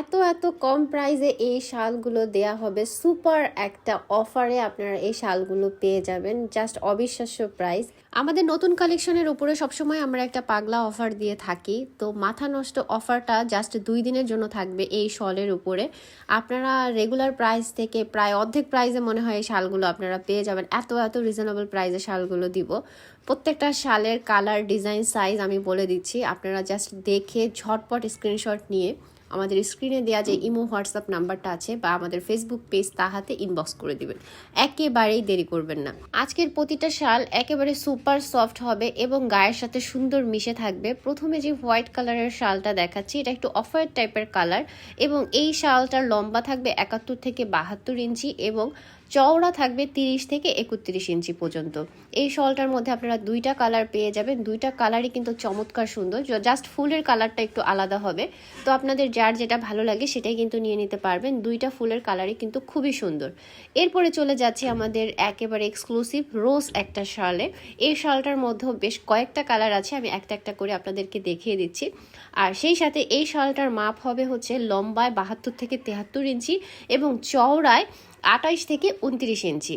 এত এত কম প্রাইসে এই শালগুলো দেয়া হবে। সুপার একটা অফারে আপনারা এই শালগুলো পেয়ে যাবেন। জাস্ট অবিশ্বাস্য প্রাইস আমাদের নতুন কালেকশনের উপরে সবসময় আমরা একটা পাগলা অফার দিয়ে থাকি। তো মাথা নষ্ট অফারটা জাস্ট দুই দিনের জন্য থাকবে এই শলের উপরে। আপনারা রেগুলার প্রাইস থেকে প্রায় অর্ধেক প্রাইসে মনে হয় এই শালগুলো আপনারা পেয়ে যাবেন। এত এত রিজনেবল প্রাইসে শালগুলো দিব। প্রত্যেকটা শালের কালার ডিজাইন সাইজ আমি বলে দিচ্ছি। আপনারা জাস্ট দেখে ঝটপট স্ক্রিনশট নিয়ে আমাদের স্ক্রিনে দেওয়া যে ইমো, হোয়াটসঅ্যাপ নাম্বারটা আছে বা আমাদের ফেসবুক পেজ তাহাতে ইনবক্স করে দিবেন। একেবারেই দেরি করবেন না। আজকের প্রতিটা শাল একেবারে সুপার সফট হবে এবং গায়ের সাথে সুন্দর মিশে থাকবে। প্রথমে যে হোয়াইট কালারের শালটা দেখাচ্ছি, এটা একটু অফার টাইপের কালার এবং এই শালটার লম্বা থাকবে একাত্তর থেকে বাহাত্তর ইঞ্চি এবং চওড়া থাকবে তিরিশ থেকে একত্রিশ ইঞ্চি পর্যন্ত। এই শলটার মধ্যে আপনারা দুইটা কালার পেয়ে যাবেন। দুইটা কালারই কিন্তু চমৎকার সুন্দর। জাস্ট ফুলের কালারটা একটু আলাদা হবে। তো আপনাদের যার যেটা ভালো লাগে সেটাই কিন্তু নিয়ে নিতে পারবেন। দুইটা ফুলের কালারই কিন্তু খুবই সুন্দর। এরপরে চলে যাচ্ছে আমাদের একেবারে এক্সক্লুসিভ রোজ একটা শালে। এই শালটার মধ্যেও বেশ কয়েকটা কালার আছে। আমি একটা একটা করে আপনাদেরকে দেখিয়ে দিচ্ছি। আর সেই সাথে এই শালটার মাপ হবে হচ্ছে লম্বায় বাহাত্তর থেকে তেহাত্তর ইঞ্চি এবং চওড়ায় আঠাইশ থেকে উনত্রিশ ইঞ্চি।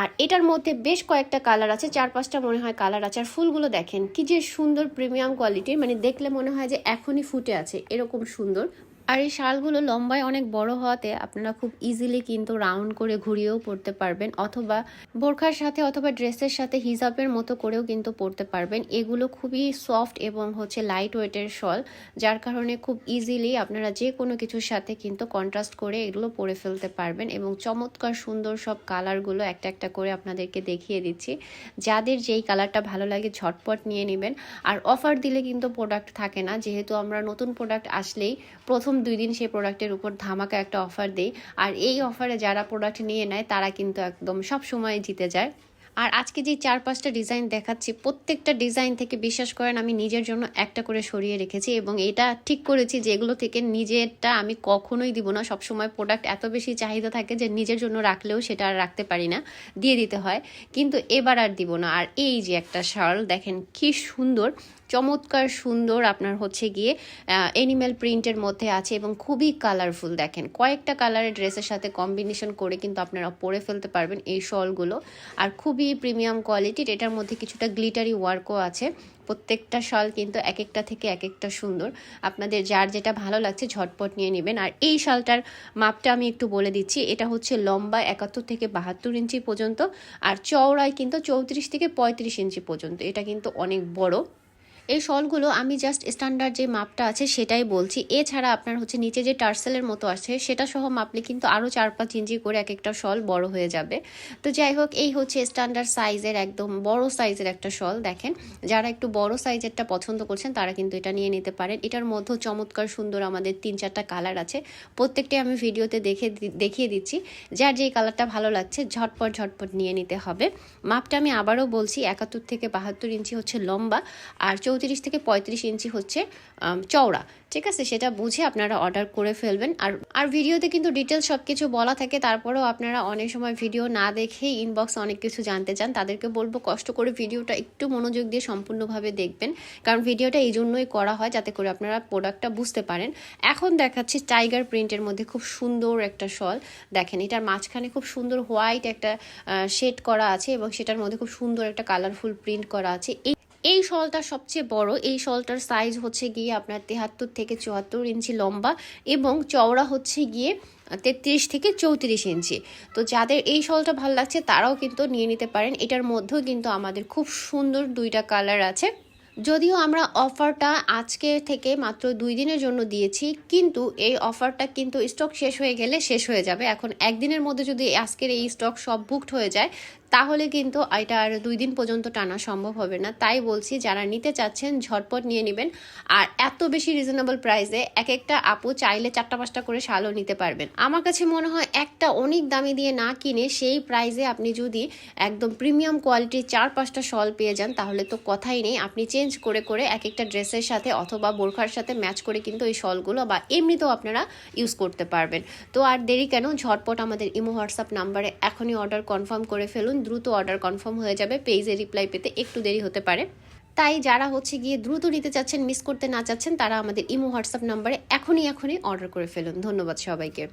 আর এটার মধ্যে বেশ কয়েকটা কালার আছে, চার পাঁচটা মনে হয় কালার আছে। আর ফুলগুলো দেখেন, কি যে সুন্দর প্রিমিয়াম কোয়ালিটির মানে দেখলে মনে হয় যে এখনই ফুটে আছে, এরকম সুন্দর। আর এই শালগুলো লম্বায় অনেক বড় হওয়াতে আপনারা খুব ইজিলি কিন্তু রাউন্ড করে ঘুরিয়েও পড়তে পারবেন, অথবা বোরখার সাথে অথবা ড্রেসের সাথে হিজাবের মতো করেও কিন্তু পরতে পারবেন। এগুলো খুবই সফট এবং হচ্ছে লাইট ওয়েটের শল যার কারণে খুব ইজিলি আপনারা যে কোনো কিছুর সাথে কিন্তু কন্ট্রাস্ট করে এগুলো পরে ফেলতে পারবেন এবং চমৎকার সুন্দর সব কালারগুলো একটা একটা করে আপনাদেরকে দেখিয়ে দিচ্ছি। যাদের যেই কালারটা ভালো লাগে ঝটপট নিয়ে নেবেন। আর অফার দিলে কিন্তু প্রোডাক্ট থাকে না, যেহেতু আমরা নতুন প্রোডাক্ট আসলেই প্রথম দুই দিন সেই প্রোডাক্টের উপর ধামাকা একটা অফার দেই। আর এই অফারে যারা প্রোডাক্ট নিয়ে নেয়, তারা কিন্তু একদম সব সময় জিতে যায়। আর আজকে যে চার পাঁচটা ডিজাইন দেখাচ্ছি, প্রত্যেকটা ডিজাইন থেকে বিশ্বাস করেন, আমি নিজের জন্য একটা করে সরিয়ে রেখেছি এবং এটা ঠিক করেছি যে এগুলো থেকে নিজেরটা আমি কখনোই দিব না। সবসময় প্রোডাক্ট এত বেশি চাহিদা থাকে যে নিজের জন্য রাখলেও সেটা আর রাখতে পারি না, দিয়ে দিতে হয়। কিন্তু এবার আর দিব না। আর এই যে একটা শাল, দেখেন কি সুন্দর। চমৎকার সুন্দর আপনার হচ্ছে গিয়ে এনিম্যাল প্রিন্টের মধ্যে আছে এবং খুবই কালারফুল দেখেন। কয়েকটা কালারের ড্রেসের সাথে কম্বিনেশন করে কিন্তু আপনারা পরে ফেলতে পারবেন এই শলগুলো। আর খুবই প্রিমিয়াম কোয়ালিটির এটার মধ্যে কিছুটা গ্লিটারি ওয়ার্কও আছে। প্রত্যেকটা শাল কিন্তু এক একটা থেকে এক একটা সুন্দর। আপনাদের যার যেটা ভালো লাগছে ঝটপট নিয়ে নেবেন। আর এই শালটার মাপটা আমি একটু বলে দিচ্ছি, এটা হচ্ছে লম্বা একাত্তর থেকে বাহাত্তর ইঞ্চি পর্যন্ত, আর চওড়ায় কিন্তু চৌত্রিশ থেকে পঁয়ত্রিশ ইঞ্চি পর্যন্ত। এটা কিন্তু অনেক বড়। এই শলগুলো আমি জাস্ট স্ট্যান্ডার্ড যে মাপটা আছে সেটাই বলছি। এছাড়া আপনার হচ্ছে নিচে যে টার্সেলের মতো আছে সেটা সহ মাপলে কিন্তু আরও চার পাঁচ ইঞ্চি করে এক একটা শল বড় হয়ে যাবে। তো যাই হোক, এই হচ্ছে স্ট্যান্ডার্ড সাইজের একদম বড় সাইজের একটা শল, দেখেন। যারা একটু বড় সাইজেরটা পছন্দ করছেন তারা কিন্তু এটা নিয়ে নিতে পারেন। এটার মধ্যেও চমৎকার সুন্দর আমাদের তিন চারটা কালার আছে। প্রত্যেকটাই আমি ভিডিওতে দেখে দেখিয়ে দিচ্ছি। যার যেই কালারটা ভালো লাগছে ঝটপট ঝটপট নিয়ে নিতে হবে। মাপটা আমি আবারও বলছি, একাত্তর থেকে বাহাত্তর ইঞ্চি হচ্ছে লম্বা। আর চৌত্রিশ থেকে পঁয়ত্রিশ ইঞ্চি হচ্ছে চওড়া। ঠিক আছে? সেটা বুঝে আপনারা অর্ডার করে ফেলবেন। আর আর ভিডিওতে কিন্তু ডিটেলস সব কিছু বলা থাকে। তারপরেও আপনারা অনেক সময় ভিডিও না দেখে ইনবক্স অনেক কিছু জানতে চান। তাদেরকে বলব, কষ্ট করে ভিডিওটা একটু মনোযোগ দিয়ে সম্পূর্ণভাবে দেখবেন। কারণ ভিডিওটা এই জন্যই করা হয়, যাতে করে আপনারা প্রোডাক্টটা বুঝতে পারেন। এখন দেখাচ্ছি টাইগার প্রিন্টের মধ্যে খুব সুন্দর একটা শল দেখেন, এটার মাঝখানে খুব সুন্দর হোয়াইট একটা শেড করা আছে এবং সেটার মধ্যে খুব সুন্দর একটা কালারফুল প্রিন্ট করা আছে। এই এই শলটা সবচেয়ে বড়। এই শলটার সাইজ হচ্ছে গিয়ে আপনার তেহাত্তর থেকে চুয়াত্তর ইঞ্চি লম্বা এবং চওড়া হচ্ছে গিয়ে তেত্রিশ থেকে চৌত্রিশ ইঞ্চি। তো যাদের এই শলটা ভালো লাগছে তারাও কিন্তু নিয়ে নিতে পারেন। এটার মধ্যেও কিন্তু আমাদের খুব সুন্দর দুইটা কালার আছে। যদিও আমরা অফারটা আজকে থেকে মাত্র দুই দিনের জন্য দিয়েছি, কিন্তু এই অফারটা কিন্তু স্টক শেষ হয়ে গেলে শেষ হয়ে যাবে। এখন একদিনের মধ্যে যদি আজকের এই স্টক সব বুকড হয়ে যায় তাহলে কিন্তু এটা আর দুই দিন পর্যন্ত টানা সম্ভব হবে না। তাই বলছি, যারা নিতে চাচ্ছেন, ঝটপট নিয়ে নেবেন। আর এত বেশি রিজনেবল প্রাইসে এক একটা আপু চাইলে চারটা পাঁচটা করে শালও নিতে পারবেন। আমার কাছে মনে হয় একটা অনেক দামি দিয়ে না কিনে সেই প্রাইসে আপনি যদি একদম প্রিমিয়াম কোয়ালিটির চার পাঁচটা শল পেয়ে যান, তাহলে তো কথাই নেই। আপনি চেঞ্জ করে করে এক একটা ড্রেসের সাথে অথবা বোরখার সাথে ম্যাচ করে কিন্তু এই শলগুলো বা এমনিতেও আপনারা ইউজ করতে পারবেন। তো আর দেরি কেন? ঝটপট আমাদের ইমো হোয়াটসঅ্যাপ নাম্বারে এখনই অর্ডার কনফার্ম করে ফেলুন। দ্রুত অর্ডার কনফার্ম হয়ে যাবে পেজে রিপ্লাই পেতে একটু দেরি হতে পারে। তাই যারা হচ্ছে গিয়ে দ্রুত নিতে চাচ্ছেন মিস করতে না চাচ্ছেন, তারা আমাদের ইমো, হোয়াটসঅ্যাপ নাম্বারে এখনই এখনই অর্ডার করে ফেলুন। ধন্যবাদ সবাইকে।